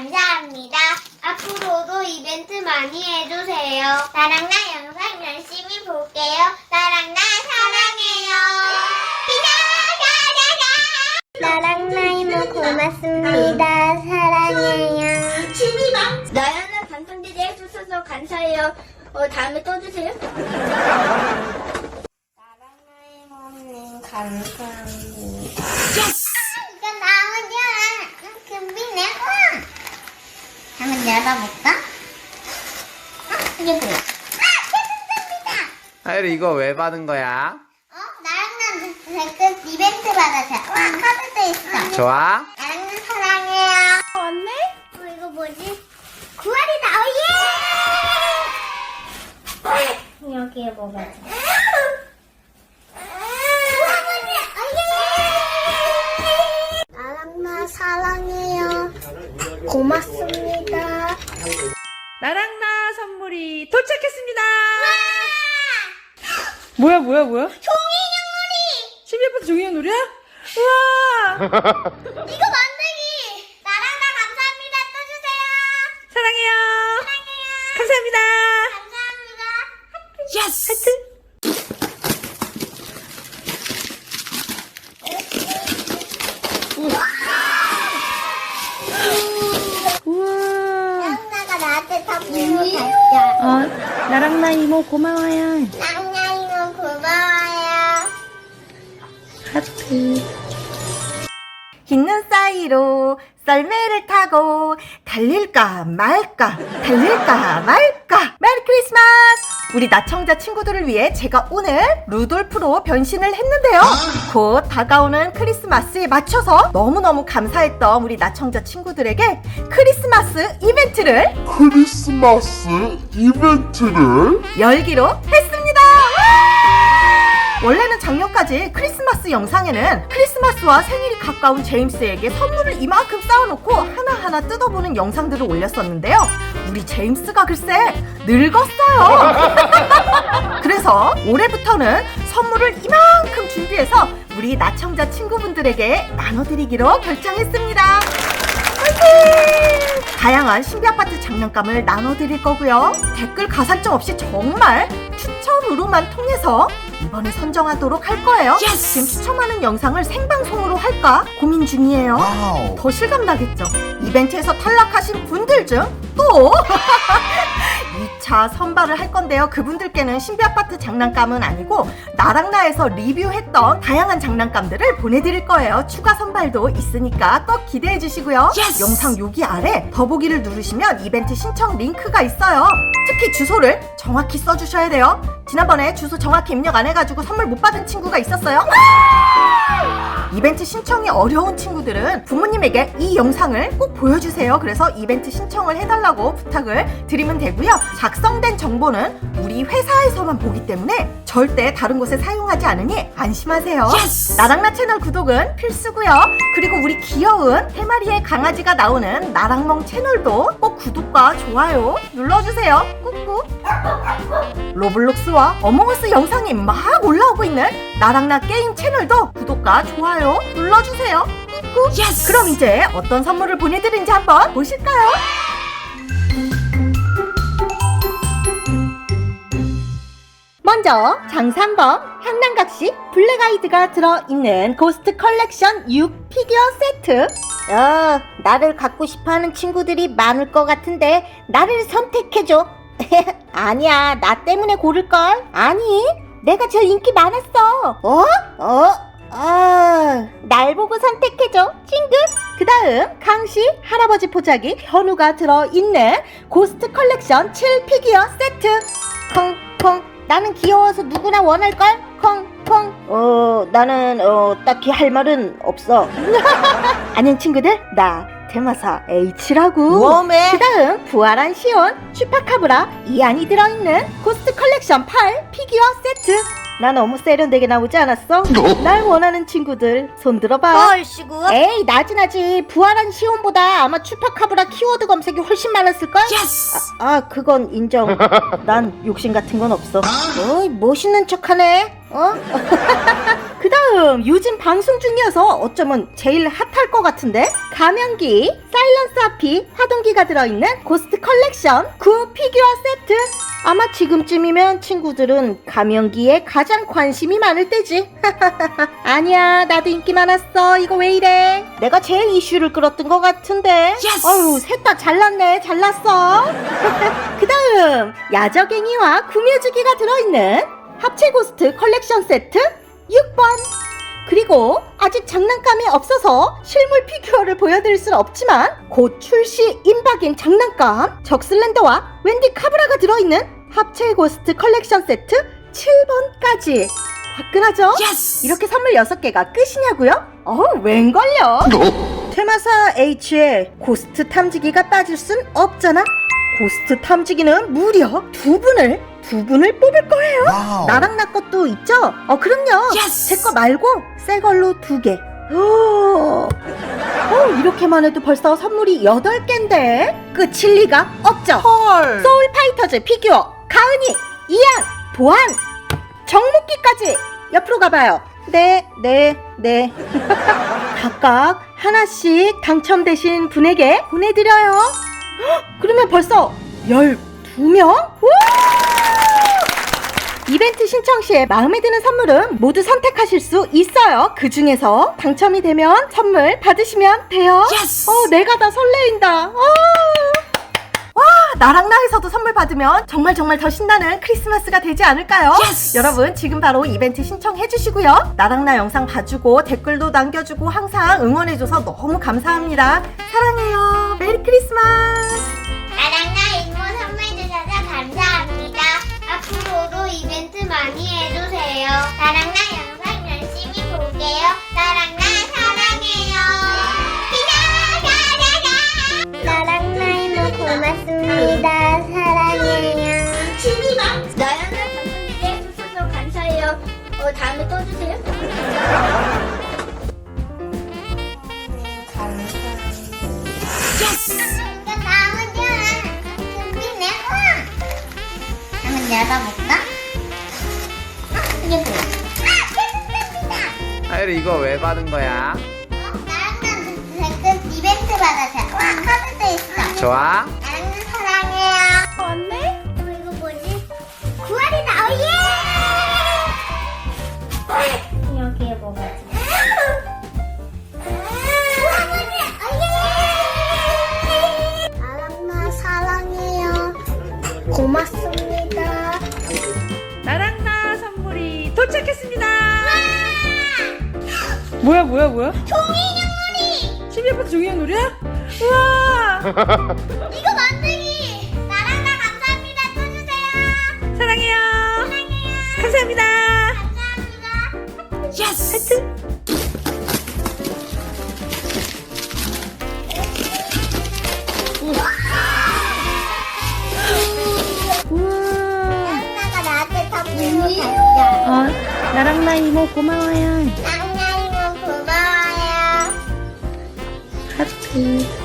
감사합니다. 앞으로도 이벤트 많이 해주세요. 나랑 나 영상 열심히 볼게요. 나랑 나 사랑해요. 나랑 나 이모 고맙습니다. 사랑해요. 나연아 감성지지 해주셔서 감사해요. 어, 다음에 또 주세요. 나랑 나의 몸님 감사합니다. 이거 나오냐? 금비네. 와. 한번 열어볼까? 어? 이게 뭐야? 아! 감사합니다. 하율이 이거 왜 받은 거야? 어? 나랑나 댓글 이벤트 받아서. 와, 카드도 있어. 좋아? 나랑나 사랑해요. 왔네? 어, 이거 뭐지? 구알이다. 어, 예! 여기에 뭐가 있지? 뭐야 뭐야 뭐야? 종이냥놀이! 12번째 종이의 놀이야? 우와! 이거 만들기! 나랑 나 감사합니다. 또 주세요. 사랑해요. 사랑해요. 감사합니다. 감사합니다. 예스! 하트. 우와. 나랑 나가 나한테 다 부탁했어. 어, 나랑 나 이모 고마워요. 흰 눈 사이로 썰매를 타고 달릴까 말까 달릴까 말까. 메리 크리스마스! 우리 나청자 친구들을 위해 제가 오늘 루돌프로 변신을 했는데요. 곧 다가오는 크리스마스에 맞춰서 너무너무 감사했던 우리 나청자 친구들에게 크리스마스 이벤트를 크리스마스 이벤트를? 열기로 했습니다. 원래는 작년까지 크리스마스 영상에는 크리스마스와 생일이 가까운 제임스에게 선물을 이만큼 쌓아놓고 하나하나 뜯어보는 영상들을 올렸었는데요. 우리 제임스가 글쎄 늙었어요. 그래서 올해부터는 선물을 이만큼 준비해서 우리 나청자 친구분들에게 나눠드리기로 결정했습니다. 화이팅! 다양한 신비 아파트 장난감을 나눠드릴 거고요. 댓글 가산점 없이 정말 추첨으로만 통해서 이번에 선정하도록 할 거예요. 지금 추첨하는 영상을 생방송으로 할까 고민 중이에요. 와우 더 실감 나겠죠? 이벤트에서 탈락하신 분들 중 또 2차 선발을 할 건데요. 그분들께는 신비 아파트 장난감은 아니고 나랑나에서 리뷰했던 다양한 장난감들을 보내드릴 거예요. 추가 선발도 있으니까 꼭 기대해 주시고요. 영상 여기 아래 더보기를 누르시면 이벤트 신청 링크가 있어요. 특히 주소를 정확히 써주셔야 돼요. 지난번에 주소 정확히 입력 안 해가지고 선물 못 받은 친구가 있었어요. 이벤트 신청이 어려운 친구들은 부모님에게 이 영상을 꼭 보여주세요. 그래서 이벤트 신청을 해달라고 부탁을 드리면 되고요. 작성된 정보는 우리 회사에서만 보기 때문에 절대 다른 곳에 사용하지 않으니 안심하세요. 나랑나 채널 구독은 필수고요. 그리고 우리 귀여운 세 마리의 강아지가 나오는 나랑멍 채널도 꼭 구독과 좋아요 눌러주세요. 꾹꾹. 로블록스와 어몽어스 영상이 막 올라오고 있는 나랑나 게임 채널도 구독과 좋아요 눌러주세요. 꾹꾹. 그럼 이제 어떤 선물을 보내드린지 한번 보실까요? 먼저 장산범 향난각시 블랙아이드가 들어있는 고스트 컬렉션 6 피규어 세트. 어, 나를 갖고 싶어하는 친구들이 많을 것 같은데 나를 선택해줘. 아니야 나 때문에 고를걸. 아니 내가 제일 인기 많았어. 어? 어? 아, 날 보고 선택해줘 찡긋 그 다음 강씨 할아버지 포자기 현우가 들어있는 고스트 컬렉션 7 피규어 세트. 콩콩 나는 귀여워서 누구나 원할걸? 콩콩. 어 나는 어 딱히 할 말은 없어. 안녕 친구들 나 테마사 H라고. 웜에? 그 다음 부활한 시온 슈퍼카브라 이 안이 들어있는 고스트 컬렉션 8 피규어 세트 나 너무 세련되게 나오지 않았어? 날 원하는 친구들 손 들어봐. 얼씨구. 에이 나지 나지 부활한 시온보다 아마 추파카브라 키워드 검색이 훨씬 많았을걸? 아, 아 그건 인정 난 욕심 같은 건 없어 어이 멋있는 척하네 어? 그 다음 요즘 방송 중이어서 어쩌면 제일 핫할 것 같은데? 감염기, 사일런스 하피, 화동기가 들어있는 고스트 컬렉션 구 피규어 세트. 아마 지금쯤이면 친구들은 감염기에 가장 관심이 많을 때지. 아니야 나도 인기 많았어. 이거 왜 이래? 내가 제일 이슈를 끌었던 것 같은데. 어휴 셋 다 잘났네. 잘났어. 그 다음 야적갱이와 구며주기가 들어있는 합체 고스트 컬렉션 세트 6번 그리고 아직 장난감이 없어서 실물 피규어를 보여드릴 수는 없지만 곧 출시 임박인 장난감 적슬렌더와 웬디 카브라가 들어있는 합체 고스트 컬렉션 세트 7번까지 화끈하죠? 이렇게 선물 6개가 끝이냐고요? 어, 웬걸요? 테마사 H에 고스트 탐지기가 빠질 순 없잖아. 고스트 탐지기는 무려 두 분을 두 분을 뽑을 거예요. 나랑 나 것도 있죠? 어 그럼요. 제거 말고 새 걸로 두 개. 오, 어, 이렇게만 해도 벌써 선물이 여덟 개인데 끝일 리가 없죠. 헐. 소울 파이터즈 피규어 가은이, 이안, 도안, 정목기까지 옆으로 가봐요. 네, 네, 네. 각각 하나씩 당첨되신 분에게 보내드려요. 헉, 그러면 벌써 12명? 이벤트 신청 시에 마음에 드는 선물은 모두 선택하실 수 있어요. 그 중에서 당첨이 되면 선물 받으시면 돼요. 어, 내가 다 설레인다. 어. 와, 나랑 나에서도 선물 받으면 정말 정말 더 신나는 크리스마스가 되지 않을까요? 여러분, 지금 바로 이벤트 신청해 주시고요. 나랑 나 영상 봐주고 댓글도 남겨주고 항상 응원해줘서 너무 감사합니다. 사랑해요. 메리 크리스마스! 나랑 나 다음에 또 주세요. 이거. 한번 열어볼까? 아, 이게 뭐야? 아. 하율이 이거 왜 받은 거야? 어, 나랑은 댓글 이벤트 받아서 와 카드도 있어. 좋아? 도착했습니다. 뭐야 뭐야 뭐야? 종이놀이! 12번째 종이형 놀이야? 우와 이거 만들기! 나랑 나 감사합니다. 또 주세요. 사랑해요. 사랑해요. 감사합니다. 감사합니다. 하트. 나랑 나 이모 고마워요. 나랑나 이모 고마워요. 하트.